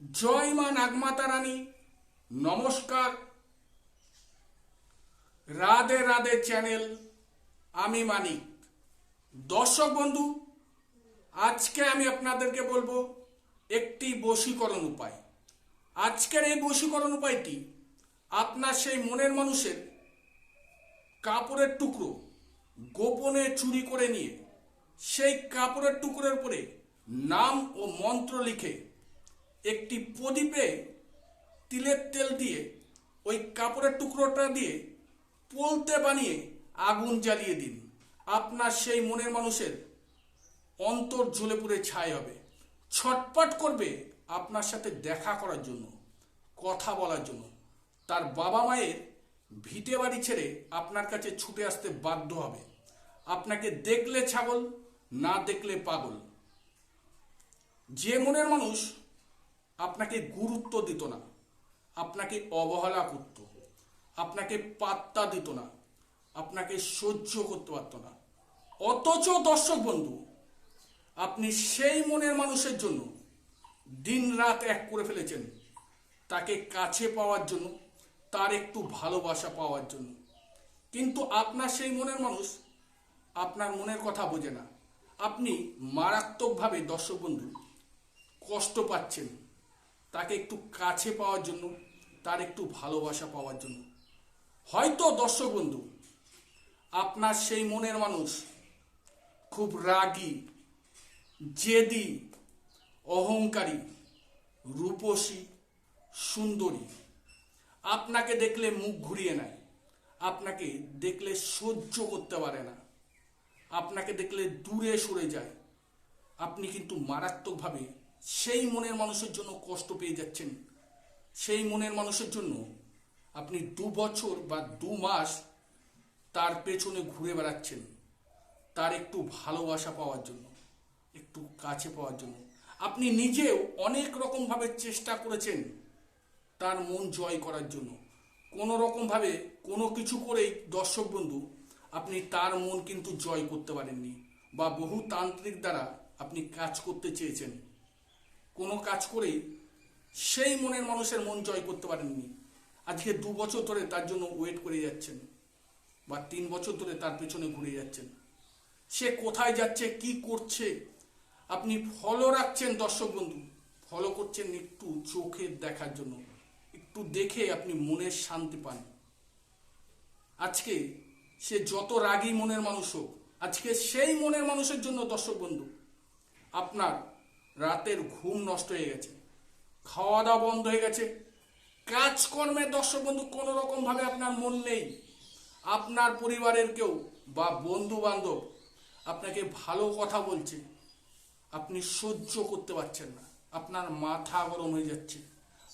জয় মা নাগমাতা রানী নমস্কার। রাধে রাধে চ্যানেল, আমি মানিক। দর্শক বন্ধু, আজকে আমি আপনাদেরকে বলব একটি বশীকরণ উপায়। আজকের এই বশীকরণ উপায়টি আপনার সেই মনের মানুষের কাপড়ের টুকরো গোপনে চুরি করে নিয়ে সেই কাপড়ের টুকরোর উপরে নাম ও মন্ত্র লিখে একটি প্রদীপে তিলের তেল দিয়ে, ওই কাপড়ের টুকরোটা দিয়ে পোলতে বানিয়ে আগুন জ্বালিয়ে দিন। আপনার সেই মনের মানুষের অন্তর ঝুলে পুড়ে ছাই হবে। ছটপট করবে আপনার সাথে দেখা করার জন্য, কথা বলার জন্য। তার বাবা মায়ের ভিটে বাড়ি ছেড়ে আপনার কাছে ছুটে আসতে বাধ্য হবে। আপনাকে দেখলে ছাগল, না দেখলে পাগল। যে মনের মানুষ আপনাকে গুরুত্ব দিত না। আপনাকে অবহেলা করত। আপনাকে পাত্তা দিত না। আপনাকে সহ্য করতে পারত না। অথচ দর্শক বন্ধু, আপনি সেই মনের মানুষের জন্য দিন রাত এক করে ফেলেছেন। তাকে কাছে পাওয়ার জন্য, তার একটু ভালোবাসা পাওয়ার জন্য। কিন্তু আপনার সেই মনের মানুষ আপনার মনের কথা বোঝে না। আপনি মারাত্মকভাবে দর্শক বন্ধু কষ্ট পাচ্ছেন। তাকে একটু কাছে পাওয়ার জন্য, তার একটু ভালোবাসা পাওয়ার জন্য। হয়তো দর্শক বন্ধু, আপনার সেই মনের মানুষ খুব রাগী, জেদি, অহংকারী, রূপসী, সুন্দরী। আপনাকে দেখলে মুখ ঘুরিয়ে নেয়, আপনাকে দেখলে সহ্য করতে পারে না, আপনাকে দেখলে দূরে সরে যায়। আপনি কিন্তু মারাত্মকভাবে সেই মনের মানুষের জন্য কষ্ট পেয়ে যাচ্ছেন। সেই মনের মানুষের জন্য আপনি দু বছর বা দু মাস তার পেছনে ঘুরে বেড়াচ্ছেন। তার একটু ভালোবাসা পাওয়ার জন্য, একটু কাছে পাওয়ার জন্য। আপনি নিজেও অনেক রকমভাবে চেষ্টা করেছেন তার মন জয় করার জন্য। কোনো রকমভাবে কোনো কিছু করেই দর্শক বন্ধু, আপনি তার মন কিন্তু জয় করতে পারেননি বা বহু তান্ত্রিক দ্বারা আপনি কাজ করতে চেয়েছেন। কোনো কাজ করে সেই মনের মানুষের মন জয় করতে পারেননি। আজকে দু বছর ধরে তার জন্য ওয়েট করে যাচ্ছেন বা তিন বছর ধরে তার পেছনে ঘুরে যাচ্ছেন। সে কোথায় যাচ্ছে, কি করছে? আপনি ফলো রাখছেন দর্শক বন্ধু ফলো করছেন একটু চোখের দেখার জন্য। একটু দেখে আপনি মনের শান্তি পান। আজকে সে যত রাগী মনের মানুষ হোক, আজকে সেই মনের মানুষের জন্য দর্শক বন্ধু, আপনার রাতের ঘুম নষ্ট হয়ে গেছে। খাওয়া দাওয়া বন্ধ হয়ে গেছে। কাজকর্মে দর্শক বন্ধু, কোনো রকম ভাবে আপনার মন নেই। আপনার পরিবারের কেউ বা বন্ধু বান্ধব আপনাকে ভালো কথা বলছে। আপনি সহ্য করতে পারছেন না। আপনার মাথা গরম হয়ে যাচ্ছে।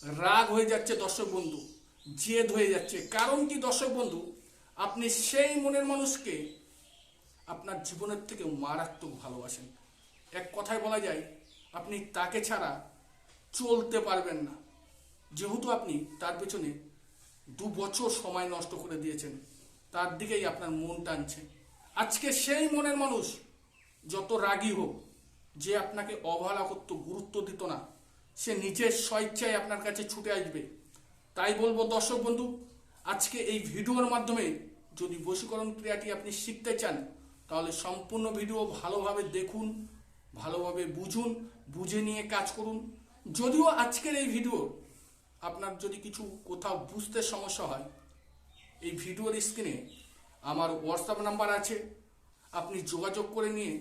রাগ হয়ে যাচ্ছে দর্শক বন্ধু। জেদ হয়ে যাচ্ছে। কারণ কি দর্শক বন্ধু? আপনি সেই মনের মানুষকে আপনার জীবনের থেকে মারাত্মক ভালোবাসেন। এক কথায় বলা যায় আপনি তাকে ছাড়া চলতে পারবেন না। যেহেতু আপনি তার পেছনে দু বছর সময় নষ্ট করে দিয়েছেন, তার দিকেই আপনার মন টানছে। আজকে সেই মনের মানুষ যত রাগী হোক, যে আপনাকে অবহেলা করত, গুরুত্ব দিত না, সে নিজের স্বেচ্ছায় আপনার কাছে ছুটে আসবে। তাই বলব, দর্শক বন্ধু, আজকে এই ভিডিওর মাধ্যমে যদি বশীকরণ ক্রিয়াটি আপনি শিখতে চান, তাহলে সম্পূর্ণ ভিডিও ভালোভাবে দেখুন ভালোভাবে বুঝুন, বুঝে নিয়ে কাজ করুন। যদিও আজকের এই ভিডিও আপনার যদি কিছু কোথাও বুঝতে সমস্যা হয়, এই ভিডিওর স্ক্রিনে আমার হোয়াটসঅ্যাপ নাম্বার আছে। আপনি যোগাযোগ করে নিয়ে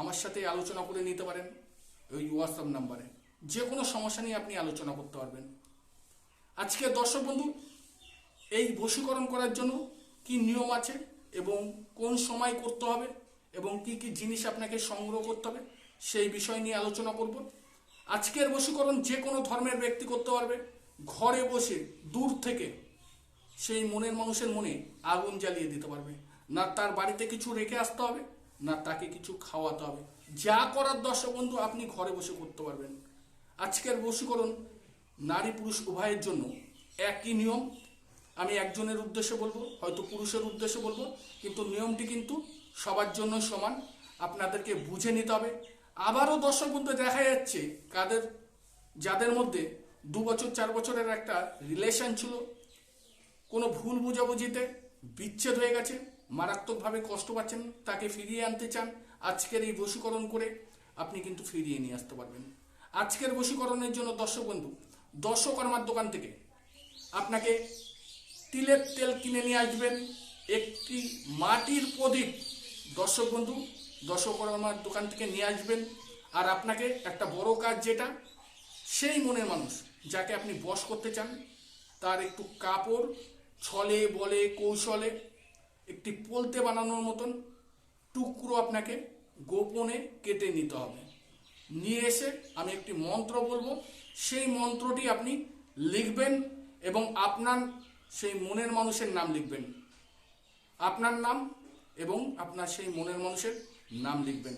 আমার সাথে আলোচনা করে নিতে পারেন ওই হোয়াটসঅ্যাপ নাম্বারে। যে কোনো সমস্যা নিয়ে আপনি আলোচনা করতে পারবেন। আজকে দর্শক বন্ধু, এই বশীকরণ করার জন্য কি নিয়ম আছে এবং কোন সময় করতে হবে এবং কি কি জিনিস আপনাকে সংগ্রহ করতে হবে? সেই বিষয় নিয়ে আলোচনা করব। আজকের বশীকরণ যে কোনো ধর্মের ব্যক্তি করতে পারবে। ঘরে বসে দূর থেকে সেই মনের মানুষের মনে আগুন জ্বালিয়ে দিতে পারবে। না তার বাড়িতে কিছু রেখে আসতে হবে, না তাকে কিছু খাওয়াতে হবে। যা করার দর্শক বন্ধু, আপনি ঘরে বসে করতে পারবেন। আজকের বশীকরণ নারী পুরুষ উভয়ের জন্য একই নিয়ম। আমি একজনের উদ্দেশ্যে বলব, হয়তো পুরুষের উদ্দেশ্যে বলব, কিন্তু নিয়মটি কিন্তু সবার জন্য সমান। আপনাদেরকে বুঝে নিতে হবে। আবারও দর্শক বন্ধু দেখা যাচ্ছে কাদের, যাদের মধ্যে দু বছর, চার বছরের একটা রিলেশন ছিল, কোনো ভুল বুঝাবুঝিতে বিচ্ছেদ হয়ে গেছে, মারাত্মকভাবে কষ্ট পাচ্ছেন, তাকে ফিরিয়ে আনতে চান, আজকের এই বশীকরণ করে আপনি কিন্তু ফিরিয়ে নিয়ে আসতে পারবেন। আজকের বশীকরণের জন্য দর্শক বন্ধু দর্শকর্মার দোকান থেকে আপনাকে তিলের তেল কিনে নিয়ে আসবেন, একটি মাটির প্রদীপ। দর্শক বন্ধু দর্শকর্মার দোকান থেকে নিয়ে আসবেন। আর আপনাকে একটা বড় কাজ যেটা, সেই মনের মানুষ যাকে আপনি বশ করতে চান, তার একটু কাপড়, ছলে, বলে, কৌশলে একটি পোলতে বানানোর মতন টুকরো আপনাকে গোপনে কেটে নিতে হবে। নিয়ে এসে আমি একটি মন্ত্র বলব। সেই মন্ত্রটি আপনি লিখবেন এবং আপনার সেই মনের মানুষের নাম লিখবেন। আপনার নাম এবং আপনার সেই মনের মানুষের নাম লিখবেন।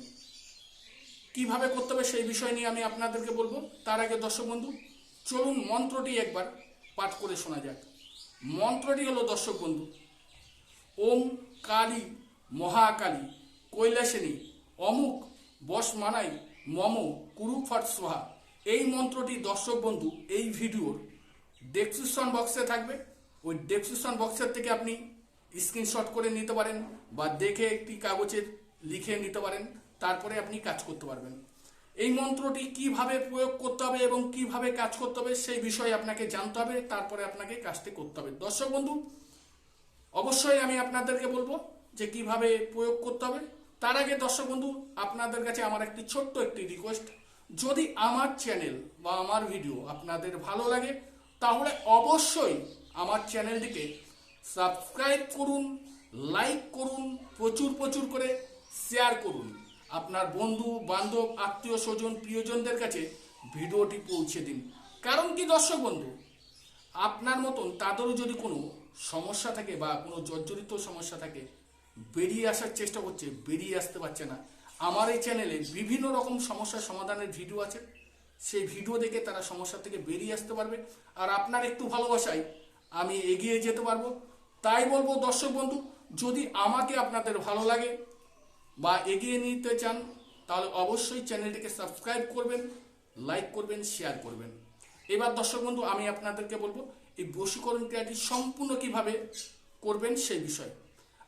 কীভাবে করতে হবে সেই বিষয় নিয়ে আমি আপনাদেরকে বলব। তার আগে দর্শক বন্ধু, চলুন মন্ত্রটি একবার পাঠ করে শোনা যাক। মন্ত্রটি হলো, দর্শক বন্ধু, ওম কালী মহাকালী কৈলাসিনী অমুক বস মানাই মম কুরুফাট সোহা। এই মন্ত্রটি, দর্শক বন্ধু, এই ভিডিওর ডেসক্রিপশন বক্সে থাকবে। ওই ডেসক্রিপশন বক্সের থেকে আপনি স্ক্রিনশট করে নিতে পারেন বা দেখে একটি কাগজের লিখে নিতে পারেন, তারপরে আপনি কাজ করতে পারবেন। এই মন্ত্রটি কীভাবে প্রয়োগ করতে হবে এবং কীভাবে কাজ করতে হবে সেই বিষয়ে আপনাকে জানতে হবে, তারপরে আপনাকে কাজটি করতে হবে। দর্শক বন্ধু, অবশ্যই আমি আপনাদেরকে বলব যে কীভাবে প্রয়োগ করতে হবে। তার আগে দর্শক বন্ধু, আপনাদের কাছে আমার একটি ছোট্ট একটি রিকোয়েস্ট যদি আমার চ্যানেল বা আমার ভিডিও আপনাদের ভালো লাগে, তাহলে অবশ্যই আমার চ্যানেলটিকে সাবস্ক্রাইব করুন লাইক করুন, প্রচুর প্রচুর করে শেয়ার করুন। আপনার বন্ধু, বান্ধব, আত্মীয়, স্বজন, প্রিয়জনদের কাছে ভিডিওটি পৌঁছে দিন। কারণ কি দর্শক বন্ধু? আপনার মতন তাদেরও যদি কোনো সমস্যা থাকে বা কোনো জর্জরিত সমস্যা থাকে, বেরিয়ে আসার চেষ্টা করছে, বেরিয়ে আসতে পারছে না। আমার এই চ্যানেলে বিভিন্ন রকম সমস্যার সমাধানের ভিডিও আছে। সেই ভিডিও দেখে তারা সমস্যা থেকে বেরিয়ে আসতে পারবে। আর আপনার একটু ভালোবাসায় আমি এগিয়ে যেতে পারব। তাই বলব দর্শক বন্ধু, যদি আমাকে আপনাদের ভালো লাগে বা এগিয়ে নিতে চান, তাহলে অবশ্যই চ্যানেলটিকে সাবস্ক্রাইব করবেন, লাইক করবেন, শেয়ার করবেন। এবার দর্শক বন্ধু, আমি আপনাদেরকে বলব, এই বশীকরণ ক্রিয়াটি সম্পূর্ণ কীভাবে করবেন সেই বিষয়ে।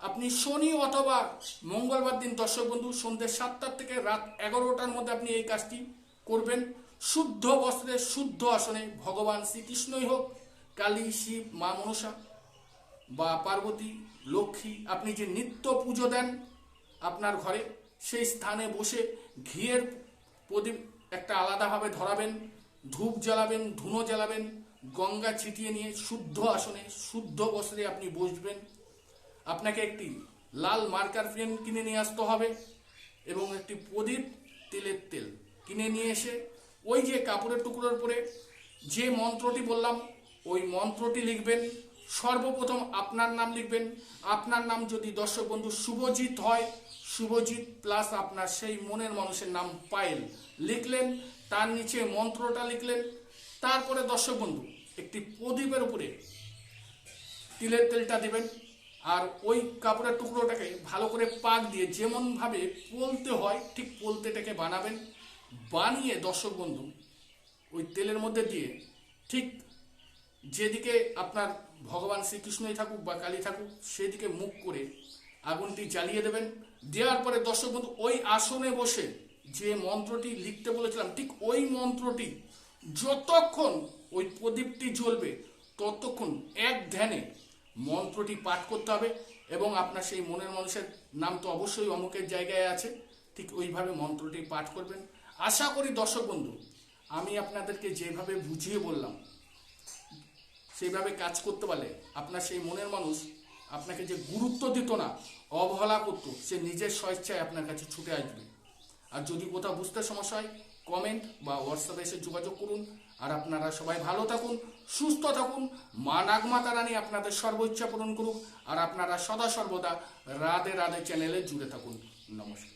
আপনি শনি অথবা মঙ্গলবার দিন, দর্শক বন্ধু, সন্ধ্যে সাতটার থেকে রাত এগারোটার মধ্যে আপনি এই কাজটি করবেন। শুদ্ধ বস্ত্রে, শুদ্ধ আসনে ভগবান শ্রীকৃষ্ণই হোক, কালী, শিব, মা, মনসা বা পার্বতী, লক্ষ্মী, আপনি যে নিত্য পুজো দেন আপনার ঘরে, সেই স্থানে বসে ঘিয়ের প্রদীপ একটা আলাদাভাবে ধরাবেন, ধূপ জ্বালাবেন, ধুনো জ্বালাবেন, গঙ্গা ছিটিয়ে নিয়ে শুদ্ধ আসনে, শুদ্ধ বস্ত্রে আপনি বসবেন। আপনাকে একটি লাল মার্কার পেন কিনে নিয়ে আসতে হবে এবং একটি প্রদীপ তেলের তেল কিনে নিয়ে এসে ওই যে কাপড়ের টুকরোর পরে যে মন্ত্রটি বললাম, ওই মন্ত্রটি লিখবেন। সর্বপ্রথম আপনার নাম লিখবেন। আপনার নাম যদি দর্শক বন্ধু শুভজিৎ হয় শুভজিৎ প্লাস আপনার সেই মনের মানুষের নাম পায়েল লিখলেন। তার নিচে মন্ত্রটা লিখলেন। তারপরে দর্শক বন্ধু, একটি প্রদীপের উপরে তিলের তেলটা দেবেন আর ওই কাপড়ের টুকরোটাকে ভালো করে পাক দিয়ে যেমনভাবে পোলতে হয়, ঠিক পোলতেটাকে বানাবেন। বানিয়ে দর্শক বন্ধু, ওই তেলের মধ্যে দিয়ে ঠিক যেদিকে আপনার ভগবান শ্রীকৃষ্ণই থাকুক বা কালী থাকুক, সেদিকে মুখ করে আগুনটি জ্বালিয়ে দেবেন। দেওয়ার পরে দর্শক বন্ধু, ওই আসনে বসে যে মন্ত্রটি লিখতে বলেছিলাম, ঠিক ওই মন্ত্রটি যতক্ষণ ওই প্রদীপটি জ্বলবে, ততক্ষণ এক ধ্যানে মন্ত্রটি পাঠ করতে হবে এবং আপনার সেই মনের মানুষের নাম তো অবশ্যই অমুকের জায়গায় আছে, ঠিক ওইভাবে মন্ত্রটি পাঠ করবেন। আশা করি দর্শক বন্ধু, আমি আপনাদেরকে যেভাবে বুঝিয়ে বললাম, সেইভাবে কাজ করতে পারলে আপনার সেই মনের মানুষ আপনাকে যে গুরুত্ব দিত না, অবহেলা করতো, সে নিজের স্বেচ্ছায় আপনার কাছে ছুটে আসবে। আর যদি কোথাও বুঝতে সমস্যা হয় কমেন্ট বা হোয়াটসঅ্যাপে এসে যোগাযোগ করুন। আর আপনারা সবাই ভালো থাকুন, সুস্থ থাকুন। মা নাগমাতা রানী আপনাদের সর্বোচ্চ পূরণ করুক। আর আপনারা সদা সর্বদা রাধে রাধে চ্যানেলে জুড়ে থাকুন। নমস্কার।